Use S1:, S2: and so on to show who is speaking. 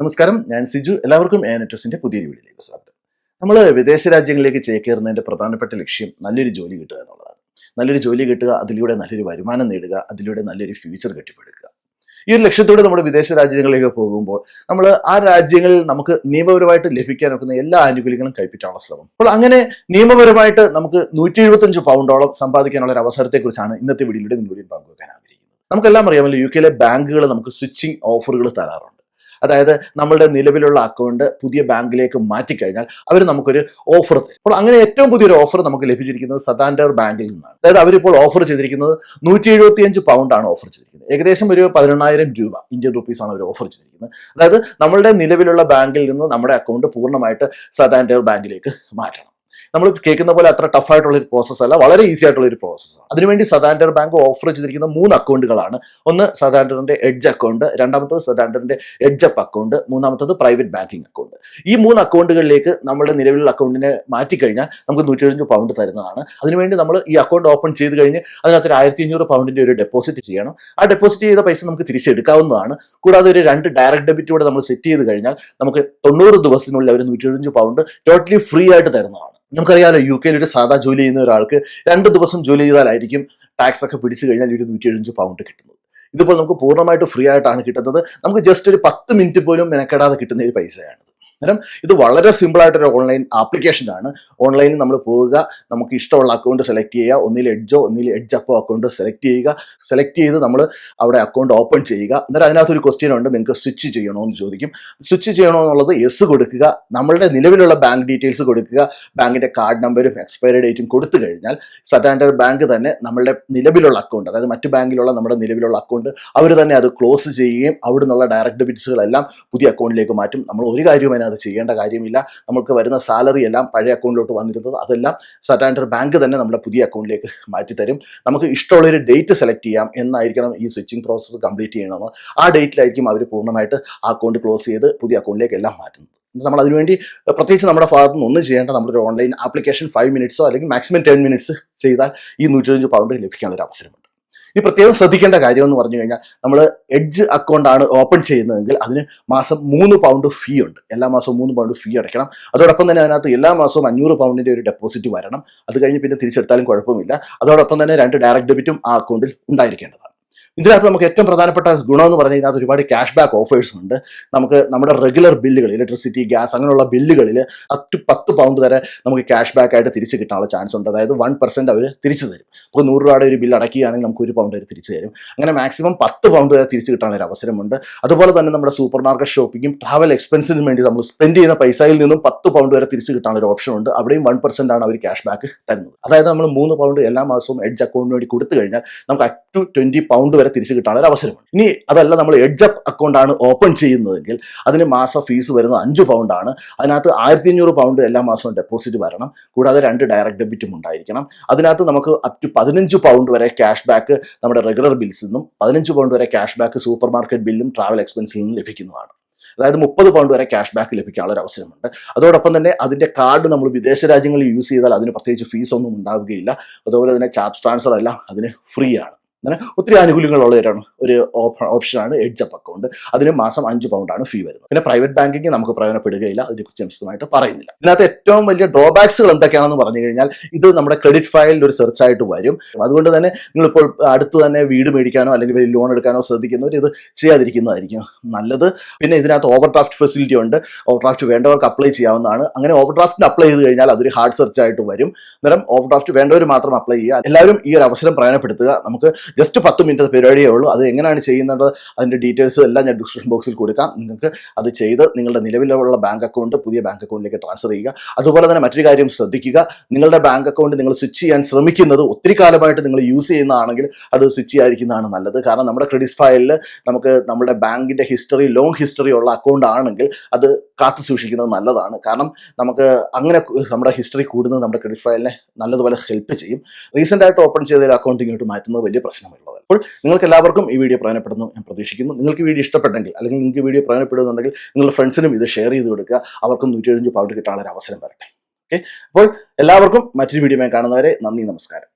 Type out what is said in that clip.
S1: നമസ്കാരം ഞാൻ സിജു. എല്ലാവർക്കും ആനറ്റോസിന്റെ പുതിയൊരു വീഡിയോയിലേക്ക് സ്വാഗതം. നമ്മൾ വിദേശ രാജ്യങ്ങളിലേക്ക് ചേക്കേറുന്നതിന്റെ പ്രധാനപ്പെട്ട ലക്ഷ്യം നല്ലൊരു ജോലി കിട്ടുക എന്നുള്ളതാണ്. നല്ലൊരു ജോലി കിട്ടുക അതിലൂടെ നല്ലൊരു വരുമാനം നേടുക അതിലൂടെ നല്ലൊരു ഫ്യൂച്ചർ കെട്ടിപ്പടുക്കുക. ഈ ഒരു ലക്ഷ്യത്തോടെ നമ്മൾ വിദേശ രാജ്യങ്ങളിലേക്ക് പോകുമ്പോൾ നമ്മൾ ആ രാജ്യങ്ങളിൽ നമുക്ക് നിയമപരമായിട്ട് ലഭിക്കാൻ ഒക്കുന്ന എല്ലാ ആനുകൂല്യങ്ങളും കൈപ്പറ്റാനുള്ള ശ്രമം. അപ്പോൾ അങ്ങനെ നിയമപരമായിട്ട് നമുക്ക് നൂറ്റി എഴുപത്തഞ്ച് പൗണ്ടോളം സമ്പാദിക്കാനുള്ള ഒരു അവസരത്തെക്കുറിച്ചാണ് ഇന്നത്തെ വീഡിയോയിലൂടെ നിങ്ങളുടെ പങ്കുവെക്കാൻ ആഗ്രഹിക്കുന്നത്. നമുക്കെല്ലാം അറിയാമല്ലോ യു കെയിലെ ബാങ്കുകൾ നമുക്ക് സ്വിച്ചിങ് ഓഫറുകൾ തരാറുണ്ട്. അതായത് നമ്മളുടെ നിലവിലുള്ള അക്കൗണ്ട് പുതിയ ബാങ്കിലേക്ക് മാറ്റിക്കഴിഞ്ഞാൽ അവർ നമുക്കൊരു ഓഫർ തരും. അപ്പോൾ അങ്ങനെ ഏറ്റവും പുതിയൊരു ഓഫർ നമുക്ക് ലഭിച്ചിരിക്കുന്നത് സതാൻഡർ ബാങ്കിൽ നിന്നാണ്. അതായത് അവരിപ്പോൾ ഓഫർ ചെയ്തിരിക്കുന്നത് നൂറ്റി എഴുപത്തിയഞ്ച് പൗണ്ടാണ് ഓഫർ ചെയ്തിരിക്കുന്നത്. ഏകദേശം ഒരു പതിനെണ്ണായിരം രൂപ ഇന്ത്യൻ റുപ്പീസ് ആണ് അവർ ഓഫർ ചെയ്തിരിക്കുന്നത്. അതായത് നമ്മളുടെ നിലവിലുള്ള ബാങ്കിൽ നിന്ന് നമ്മുടെ അക്കൗണ്ട് പൂർണമായിട്ട് സതാൻഡർ ബാങ്കിലേക്ക് മാറ്റണം. നമ്മൾ കേൾക്കുന്ന പോലെ അത്ര ടഫ് ആയിട്ടുള്ള ഒരു പ്രോസസ്സ് അല്ല വളരെ ഈസി ആയിട്ടുള്ള ഒരു പ്രോസസ്സ് അതിനുവേണ്ടി സദാൻഡർ ബാങ്ക് ഓഫർ ചെയ്തിരിക്കുന്ന മൂന്ന് അക്കൗണ്ടുകളാണ് ഒന്ന് സദാൻഡറിന്റെ എഡ്ജ് അക്കൗണ്ട് രണ്ടാമത്തത് സദാൻഡറിന്റെ എഡ്ജ് അപ്പ് അക്കൗണ്ട് മൂന്നാമത്തത് പ്രൈവറ്റ് ബാങ്കിങ് അക്കൗണ്ട് ഈ മൂന്ന് അക്കൗണ്ടുകളിലേക്ക് നമ്മുടെ നിലവിലുള്ള അക്കൗണ്ടിനെ മാറ്റിക്കഴിഞ്ഞാൽ നമുക്ക് നൂറ്റി എഴുപത് പൗണ്ട് തരുന്നതാണ്. അതിനുവേണ്ടി നമ്മൾ ഈ അക്കൗണ്ട് ഓപ്പൺ ചെയ്ത് കഴിഞ്ഞ് അതിനകത്ത് ഒരു ആയിരത്തി അഞ്ഞൂറ് പൗണ്ടിന്റെ ഒരു ഡെപ്പോസിറ്റ് ചെയ്യണം. ആ ഡെപ്പോസിറ്റ് ചെയ്ത പൈസ നമുക്ക് തിരിച്ചെടുക്കാവുന്നതാണ് കൂടാതെ ഒരു രണ്ട് ഡയറക്റ്റ് ഡെബിറ്റ് കൂടെ നമ്മൾ സെറ്റ് ചെയ്ത് കഴിഞ്ഞാൽ നമുക്ക് തൊണ്ണൂറ് ദിവസത്തിനുള്ളിൽ അവർ നൂറ്റി എഴുപത്തഞ്ച് പൗണ്ട് ടോട്ടലി ഫ്രീ ആയിട്ട് തരുന്നതാണ്. നമുക്കറിയാലോ യു കെയിൽ ഒരു സാധാ ജോലി ചെയ്യുന്ന ഒരാൾക്ക് രണ്ട് ദിവസം ജോലി ചെയ്താലായിരിക്കും ടാക്സ് ഒക്കെ പിടിച്ചു കഴിഞ്ഞാൽ ഒരു നൂറ്റി എഴുപത്തഞ്ച് പൗണ്ട് കിട്ടുന്നത്. ഇതിപ്പോൾ നമുക്ക് പൂർണമായിട്ട് ഫ്രീ ആയിട്ടാണ് കിട്ടുന്നത്. നമുക്ക് ജസ്റ്റ് ഒരു പത്ത് മിനിറ്റ് പോലും മെനക്കെടാതെ കിട്ടുന്ന ഒരു പൈസയാണ്. അന്നേരം ഇത് വളരെ സിമ്പിളായിട്ടൊരു ഓൺലൈൻ ആപ്ലിക്കേഷനാണ് ഓൺലൈനിൽ നമ്മൾ പോവുക നമുക്ക് ഇഷ്ടമുള്ള അക്കൗണ്ട് സെലക്ട് ചെയ്യുക ഒന്നിൽ എഡ്ജോ ഒന്നിൽ എഡ്ജ് അപ്പോ അക്കൗണ്ട് സെലക്ട് ചെയ്യുക. സെലക്ട് ചെയ്ത് നമ്മൾ അവിടെ അക്കൗണ്ട് ഓപ്പൺ ചെയ്യുക. അന്നേരം അതിനകത്തൊരു ക്വസ്റ്റ്യൻ ഉണ്ട് നിങ്ങൾക്ക് സ്വിച്ച് ചെയ്യണോ എന്ന് ചോദിക്കും. സ്വിച്ച് ചെയ്യണോ എന്നുള്ളത് യെസ് കൊടുക്കുക. നമ്മളുടെ നിലവിലുള്ള ബാങ്ക് ഡീറ്റെയിൽസ് കൊടുക്കുക. ബാങ്കിന്റെ കാർഡ് നമ്പറും എക്സ്പയറി ഡേറ്റും കൊടുത്തു കഴിഞ്ഞാൽ സറ്റാൻഡർ ബാങ്ക് തന്നെ നമ്മളുടെ നിലവിലുള്ള അക്കൗണ്ട് അതായത് മറ്റു ബാങ്കിലുള്ള നമ്മുടെ നിലവിലുള്ള അക്കൗണ്ട് അവർ തന്നെ അത് ക്ലോസ് ചെയ്യുകയും അവിടെ നിന്നുള്ള ഡയറക്റ്റ് ഡെബിറ്റ്സുകളെല്ലാം പുതിയ അക്കൗണ്ടിലേക്ക് മാറ്റും. നമ്മൾ ഒരു കാര്യവും അതിനകത്ത് ചെയ്യേണ്ട കാര്യമില്ല. നമുക്ക് വരുന്ന സാലറി എല്ലാം പഴയ അക്കൗണ്ടിലോട്ട് വന്നിരുന്നത് അതെല്ലാം സറ്റാൻഡർ ബാങ്ക് തന്നെ നമ്മുടെ പുതിയ അക്കൗണ്ടിലേക്ക് മാറ്റിത്തരും. നമുക്ക് ഇഷ്ടമുള്ള ഒരു ഡേറ്റ് സെലക്ട് ചെയ്യാം എന്നായിരിക്കണം ഈ സ്വിച്ചിങ് പ്രോസസ്സ് കംപ്ലീറ്റ് ചെയ്യണമെന്ന്. ആ ഡേറ്റിലായിരിക്കും അവർ പൂർണമായിട്ട് ആ അക്കൗണ്ട് ക്ലോസ് ചെയ്ത് പുതിയ അക്കൗണ്ടിലേക്ക് എല്ലാം മാറ്റുന്നത്. നമ്മൾ അതിനുവേണ്ടി പ്രത്യേകിച്ച് നമ്മുടെ ഭാഗത്ത് നിന്ന് ഒന്നും ചെയ്യേണ്ട നമ്മളൊരു ഓൺലൈൻ ആപ്ലിക്കേഷൻ ഫൈവ് മിനിറ്റ്സോ അല്ലെങ്കിൽ മാക്സിമം ടെൻ മിനിറ്റ്സ് ചെയ്താൽ ഈ നൂറ്റി പൗണ്ട് ലഭിക്കാനുള്ള ഒരു അവസരമുണ്ട്. ഈ പ്രത്യേകം ശ്രദ്ധിക്കേണ്ട കാര്യം എന്ന് പറഞ്ഞു കഴിഞ്ഞാൽ നമ്മൾ എഡ്ജ് അക്കൗണ്ട് ആണ് ഓപ്പൺ ചെയ്യുന്നതെങ്കിൽ അതിന് മാസം മൂന്ന് പൗണ്ട് ഫീ ഉണ്ട്. എല്ലാ മാസവും മൂന്ന് പൗണ്ട് ഫീ അടയ്ക്കണം. അതോടൊപ്പം തന്നെ അതിനകത്ത് എല്ലാ മാസവും അഞ്ഞൂറ് പൗണ്ടിന്റെ ഒരു ഡെപ്പോസിറ്റ് വരണം. അത് കഴിഞ്ഞ് പിന്നെ തിരിച്ചെടുത്താലും കുഴപ്പമില്ല. അതോടൊപ്പം തന്നെ രണ്ട് ഡയറക്റ്റ് ഡെബിറ്റും ആ അക്കൗണ്ടിൽ ഉണ്ടായിരിക്കേണ്ടതാണ്. ഇതിനകത്ത് നമുക്ക് ഏറ്റവും പ്രധാനപ്പെട്ട ഗുണം എന്ന് പറഞ്ഞാൽ ഇതിനകത്ത് ഒരുപാട് ക്യാഷ് ബാക്ക് ഓഫേഴ്സ് ഉണ്ട്. നമുക്ക് നമ്മുടെ റെഗുലർ ബില്ലുകൾ ഇലക്ട്രിസിറ്റി ഗ്യാസ് അങ്ങനെയുള്ള ബില്ലുകളിൽ അറ്റ് പത്ത് പൗണ്ട് വരെ നമുക്ക് ക്യാഷ് ബാക്ക് ആയിട്ട് തിരിച്ച് കിട്ടാനുള്ള ചാൻസ് ഉണ്ട്. അതായത് വൺ പെർസെന്റ് അവർ തിരിച്ചു തരും. അപ്പോൾ നൂറ് രൂപയുടെ ഒരു ബില്ല് അടക്കുകയാണെങ്കിൽ നമുക്ക് ഒരു പൗണ്ട് വരെ തിരിച്ചു തരും. അങ്ങനെ മാക്സിമം പത്ത് പൗണ്ട് വരെ തിരിച്ചു കിട്ടാനുള്ള ഒരു അവസരമുണ്ട്. അതുപോലെ തന്നെ നമ്മുടെ സൂപ്പർ മാർക്കറ്റ് ഷോപ്പിങ്ങും ട്രാവൽ എക്സ്പെൻസിനും വേണ്ടി നമ്മൾ സ്പെൻഡ് ചെയ്യുന്ന പൈസയിൽ നിന്നും പത്ത് പൗണ്ട് വരെ തിരിച്ചു കിട്ടാനുള്ള ഒരു ഓപ്ഷൻ ഉണ്ട്. അവിടെയും വൺ പെർസെന്റ് ആണ് അവർ ക്യാഷ് ബാക്ക് തരുന്നത്. അതായത് നമ്മൾ മൂന്ന് പൗണ്ട് എല്ലാ മാസവും എഡ്ജ് അക്കൗണ്ടിന് വേണ്ടി കൊടുത്തു കഴിഞ്ഞാൽ നമുക്ക് അറ്റ് ടു ട്വന്റി പൗണ്ട് വരെ തിരിച്ചു കിട്ടാനുള്ള ഒരു അവസരമുണ്ട് ഇനി അതല്ല നമ്മൾ എഡ്ജ് അപ്പ് അക്കൗണ്ട് ആണ് ഓപ്പൺ ചെയ്യുന്നതെങ്കിൽ അതിന് മാസ ഫീസ് വരുന്നത് അഞ്ച് ആണ്. അതിനകത്ത് ആയിരത്തി അഞ്ഞൂറ് പൗണ്ട് എല്ലാ മാസവും ഡെപ്പോസിറ്റ് വരണം. കൂടാതെ രണ്ട് ഡയറക്റ്റ് ഡെബിറ്റും ഉണ്ടായിരിക്കണം. അതിനകത്ത് നമുക്ക് അപ് ടു പതിനഞ്ച് പൗണ്ട് വരെ ക്യാഷ് ബാക്ക് നമ്മുടെ റെഗുലർ ബിൽസിൽ നിന്നും പതിനഞ്ച് പൗണ്ട് വരെ ക്യാഷ് ബാക്ക് സൂപ്പർ മാർക്കറ്റ് ബില്ലും ട്രാവൽ എക്സ്പെൻസിൽ നിന്നും ലഭിക്കുന്നതാണ്. അതായത് മുപ്പത് പൗണ്ട് വരെ ക്യാഷ് ബാക്ക് ലഭിക്കാനുള്ള ഒരു അവസരമുണ്ട്. അതോടൊപ്പം തന്നെ അതിന്റെ കാർഡ് നമ്മൾ വിദേശ രാജ്യങ്ങളിൽ യൂസ് ചെയ്താൽ അതിന് പ്രത്യേകിച്ച് ഫീസ് ഒന്നും ഉണ്ടാവുകയില്ല. അതുപോലെ തന്നെ ചാപ്സ് ട്രാൻസ്ഫർ എല്ലാം അതിന് ഫ്രീ ആണ്. അങ്ങനെ ഒത്തിരി ആനുകൂല്യങ്ങളുള്ളവരാണ് ഒരു ഓപ്ഷനാണ് എഡ്ജ് അപ്പ് അക്കൗണ്ട്. അതിന് മാസം അഞ്ച് പൗണ്ടാണ് ഫീ വരുന്നത്. പിന്നെ പ്രൈവറ്റ് ബാങ്കിങ് നമുക്ക് പ്രയോജനപ്പെടുകയില്ല. അതിനെക്കുറിച്ച് വിശദമായിട്ട് പറയുന്നില്ല. ഇതിനകത്ത് ഏറ്റവും വലിയ ഡ്രോബാക്സുകൾ എന്തൊക്കെയാണെന്ന് പറഞ്ഞു കഴിഞ്ഞാൽ ഇത് നമ്മുടെ ക്രെഡിറ്റ് ഫയലിൽ ഒരു സെർച്ച് ആയിട്ട് വരും. അതുകൊണ്ട് തന്നെ നിങ്ങളിപ്പോൾ അടുത്ത് തന്നെ വീട് മേടിക്കാനോ അല്ലെങ്കിൽ ലോൺ എടുക്കാനോ ശ്രദ്ധിക്കുന്നവർ ഇത് ചെയ്യാതിരിക്കുന്നതായിരിക്കും നല്ലത്. പിന്നെ ഇതിനകത്ത് ഓവർ ഡ്രാഫ്റ്റ് ഫെസിലിറ്റി ഉണ്ട്. ഓവർ ഡ്രാഫ്റ്റ് വേണ്ടവർക്ക് അപ്ലൈ ചെയ്യാവുന്നതാണ്. അങ്ങനെ ഓവർ ഡ്രാഫ്റ്റിന് അപ്ലൈ ചെയ്ത് കഴിഞ്ഞാൽ അതൊരു ഹാർഡ് സെർച്ച് ആയിട്ട് വരും. അന്നേരം ഓവർ ഡ്രാഫ്റ്റ് വേണ്ടവർ മാത്രം അപ്ലൈ ചെയ്യുക. എല്ലാവരും ഈ ഒരു അവസരം പ്രയോജനപ്പെടുത്തുക. നമുക്ക് ജസ്റ്റ് പത്ത് മിനിറ്റ് പരിപാടിയേ ഉള്ളൂ. അത് എങ്ങനെയാണ് ചെയ്യുന്നത്? അതിന്റെ ഡീറ്റെയിൽസ് എല്ലാം ഞാൻ ഡിസ്ക്രിപ്ഷൻ ബോക്സിൽ കൊടുക്കാം. നിങ്ങൾക്ക് അത് ചെയ്ത് നിങ്ങളുടെ നിലവിലുള്ള ബാങ്ക് അക്കൗണ്ട് പുതിയ ബാങ്ക് അക്കൗണ്ടിലേക്ക് ട്രാൻസ്ഫർ ചെയ്യുക. അതുപോലെ തന്നെ മറ്റൊരു കാര്യം ശ്രദ്ധിക്കുക. നിങ്ങളുടെ ബാങ്ക് അക്കൗണ്ട് നിങ്ങൾ സ്വിച്ച് ചെയ്യാൻ ശ്രമിക്കുന്നത് ഒത്തിരി കാലമായിട്ട് നിങ്ങൾ യൂസ് ചെയ്യുന്നതാണെങ്കിൽ അത് സ്വിച്ച് ചെയ്യാതിരിക്കുന്നതാണ് നല്ലത്. കാരണം നമ്മുടെ ക്രെഡിറ്റ് ഫയലിൽ നമുക്ക് നമ്മുടെ ബാങ്കിന്റെ ഹിസ്റ്ററി ലോങ് ഹിസ്റ്ററി ഉള്ള അക്കൗണ്ട് ആണെങ്കിൽ അത് കാത്തു സൂക്ഷിക്കുന്നത് നല്ലതാണ്. കാരണം നമുക്ക് അങ്ങനെ നമ്മുടെ ഹിസ്റ്ററി കൂടുന്നത് നമ്മുടെ ക്രെഡിറ്റ് ഫയലിനെ നല്ലതുപോലെ ഹെൽപ്പ് ചെയ്യും. റീസെന്റായിട്ട് ഓപ്പൺ ചെയ്ത അക്കൗണ്ട് ഇങ്ങോട്ട് മാറ്റുന്നത് വലിയ പ്രശ്നമുള്ളത് അപ്പോൾ നിങ്ങൾക്ക് എല്ലാവർക്കും ഈ വീഡിയോ പ്രയോജനപ്പെടുന്നു ഞാൻ പ്രതീക്ഷിക്കുന്നു. നിങ്ങൾക്ക് വീഡിയോ ഇഷ്ടപ്പെട്ടെങ്കിൽ അല്ലെങ്കിൽ നിങ്ങൾക്ക് വീഡിയോ പ്രയോജനപ്പെടുന്നുണ്ടെങ്കിൽ നിങ്ങളുടെ ഫ്രണ്ട്സിനും ഇത് ഷെയർ ചെയ്ത് കൊടുക്കുക. അവർക്കും നൂറ്റി എഴുപത് പൗണ്ട് കിട്ടാനുള്ള ഒരു അവസരം വരട്ടെ. ഓക്കെ? അപ്പോൾ എല്ലാവർക്കും മറ്റൊരു വീഡിയോ കാണുന്നവരെ നന്ദി നമസ്കാരം.